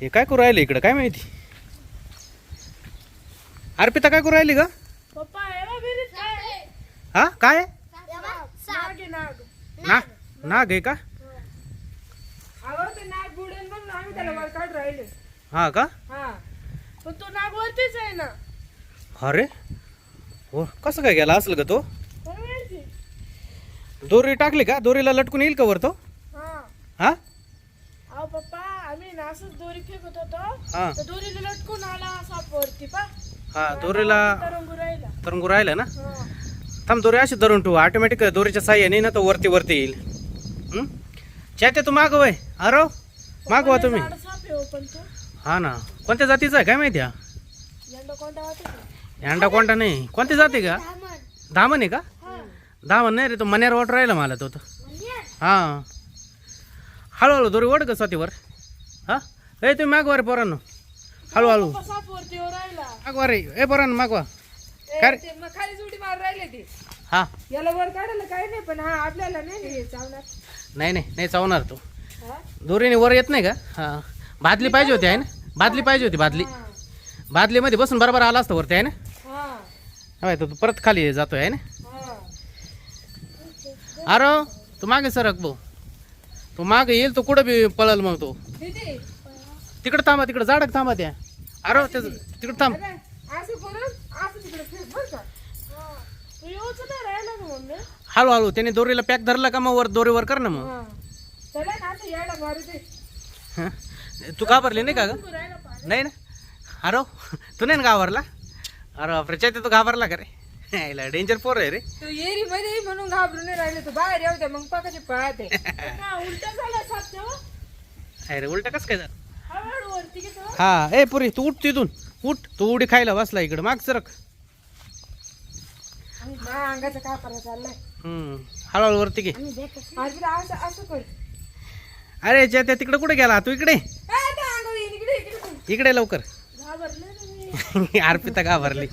हे काय करू राहिले इकडं? काय माहिती? अर्पिता काय करू राहिली ग? हे काय? हा ना नाग आहे का? हा का? हा. पण तो नाग वरतीच आहे ना. अरे? हो कसं काय गेला असेल का तो? दोरी टाकली का? दोरीला लटकून येईल का वर तो? हा. हा? अहो पप्पा आम्ही ना असंच दोरी फेकत होतो. हा. तर दोरीला लटकून आला साप वरती पा हा दोरीला तरंगू राहिला. तरंगू राहिलं ना? हा. थांब दोरी अशी धरून ठेवू. ऑटोमॅटिक दोरीच्या साह्याने ना तो वरती वरती येईल. हं? चाहते तू मागवय अरो मागवा तुम्ही. साप आहे हो पण तो हा ना. कोणत्या जातीचा आहे काय माहिती हा यंदा कोणता वाटत अंडा कोणता नाही. कोणती जाती का? धामण आहे का? धामण नाही रे तो मन्यार वाट राहिला मला तो तर. हा. हळूहळू दोरी ओढ का स्वतीवर. हा? ए तुम्ही मागवा रे पोरांनो. हळूहळू. मागवा रे. ए पोरांनो मागवा. काय हा. याला वर काढायला नाही पण हा आपल्याला नाही नाही चावणार. नाही नाही नाही चावणार तो? दोरीने वर येत नाही का? हा. बादली पाहिजे होती आहे ना? बादली पाहिजे होती बादली. बादलीमध्ये बसून बरोबर आला असतं वरती आहे ना? हा. तो परत खाली जातोय आहे ना? अरे तू मागे सरक भाऊ. तो मागे येईल तो कुठं बी पळल मग तो. तिकडं थांबा तिकडं झाडक थांबा त्या. अरे ते तिकडं थांब. हा. मम्मी? हळूहळू त्याने दोरीला पॅक धरला का मग वर दोरीवर कर ना मग? तू घाबरली नाही का ग? नाही ना? अरे तू नाही ना घाबरला? अरे बापरे चैत्य तू घाबरला का रे? यायला. डेंजर पोर आहे रे. तू येरी मध्ये म्हणून घाबरून नाही राहिले. तू बाहेर येऊ दे मग पाकाचे पळते उलटा झाला साप अरे उलट कसं काय झालं? हळूहळू वरती घेतो. हा ए पुरी तू उठ तिथून. उठ तू उडी खायला बसला इकडं. माग सरक. माझ्या अंगाचा कापरा चाललाय. हम्म हळूहळू वरती घे. आज बी असं असं कर. अरे चैत्य तिकडं कुठे गेला? तू इकडे? ए, त्या अंगावर येईन, इकडे इकडे. कर. इकडे लवकर. घाबरले ना मी. अर्पिता घाबरली.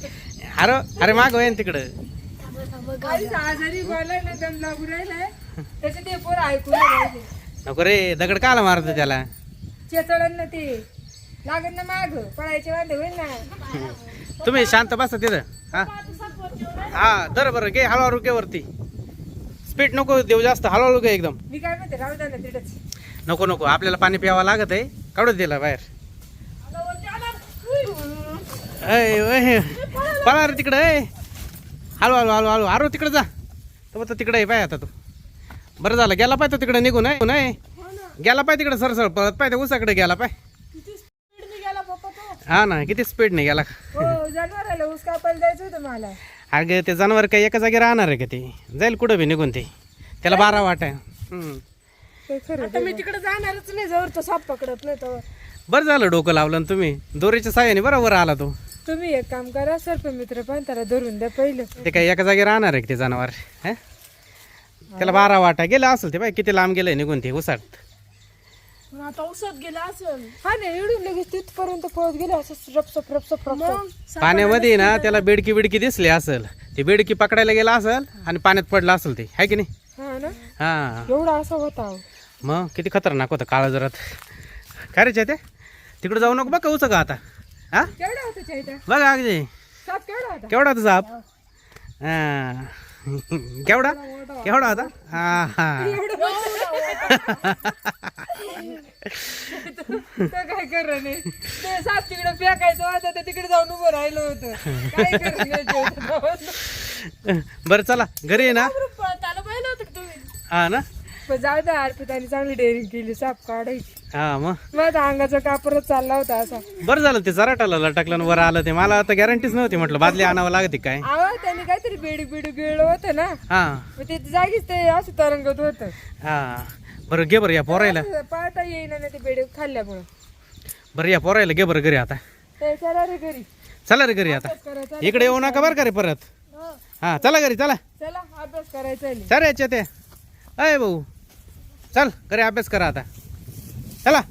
अरे अरे माग वय तिकडं. आधीच आजारी बोलाय ना दम लागू राहिलाय त्याचे ते पोर ऐकून नाही राहिले नको रे दगड काला मारतो त्याला. चेचळण ना ते लागत ना माग पळायचे वांदे होईल ना तुम्ही शांत बसा तिथं. हा. हा दर बरं घे हळूहळू घे वरती स्पीड नको देऊ जास्त हळूहळू घे एकदम. मी काय म्हणते राहू द्या ना तिथंच. नको नको आपल्याला पाणी प्यावं लागत आहे काढून दिला बाहेर आला वरती आला. उई. अय. पळा रे तिकडं ए हळू हळू हळू हळू. अरे तिकडं जा. तो तर तिकडे पाय आता तू. बरं झालं गेला पाय तो तिकडे निघून आहे नाही गेला पाय तिकडे सरसर पळत पाय त्या उसाकडे गेला पाय. किती स्पीडने गेला पप्पा तो? हा ना किती स्पीडने गेला. हो जनावराला ऊस कापायला जायचं होतं मला. अगं ते जनावर काही एका जागी राहणार आहे का ते? जाईल कुठं बी निघून ते. त्याला बारा वाट आहे. हम्म. आता मी तिकडे जाणारच नाही जवळ तो साप पकडत नाही तर बरं झालं डोकं लावलं ना तुम्ही. दोरीच्या साह्याने बरोबर आला तो. तुम्ही एक काम करा सर्प मित्र पण त्याला धरून द्या पहिलं. ते काही एका जागी राहणार आहे का ते जनावर? हं? त्याला बारा वाटा गेलं असेल ते बाय किती लांब गेलंय निघून ते उसाट मग आता औषध गेला असेल. हा नाही एवढून लगेच तिथपर्यंत पळत गेले असं रपसप रपसप रपसप. पाण्यामध्ये ना त्याला बेडकी बिडकी दिसली असेल. ती बेडकी पकडायला गेला असेल आणि पाण्यात पडला असेल ते. आहे की नाही? हा ना? हा. एवढा असा होता अहो. मग किती खतरनाक होतं काळा जरात. काय रे ते तिकडे जाऊ नको बघ का उच का आता? हा? बघा अगदी. साप केवढा होता? हा. केवढा? केवढा होता? हा हा. काय कर नाही. ते साप तिकडे फेकायचं होतं तर तिकडे जाऊन उभं राहिलं होतं. बरं चला. घरी आहे ना. हा ना? पण जाऊ द्या अर्पिताने चांगली डेअरिंग केली साप काढायची. हा मग? माझा अंगाचा कापरच चालला होता असा. बरं झालं ते जराटाला लटकलं आणि वर आलं ते. मला आता गॅरंटीच नव्हती म्हटलं बादली आणावं लागते काय? आवा त्याने काहीतरी बेडी बिडी गिळलं होतं ना. हा. मग ते जागीच ते असं तरंगत होतं. हा. बरं घे बरं या पोरायला. असं पाहता येईना ना ते बेडी खाल्ल्यामुळं. बरं या पोरायला घे बरं घरी आता. ते चला रे घरी. चला रे घरी आता. करायचा इकडे येऊ नका बरं का रे परत. हो. हा चला घरी चला. चला अभ्यास करायचा आहे. सर याच्या ते अय भाऊ. चल घरी अभ्यास करा आता. चला.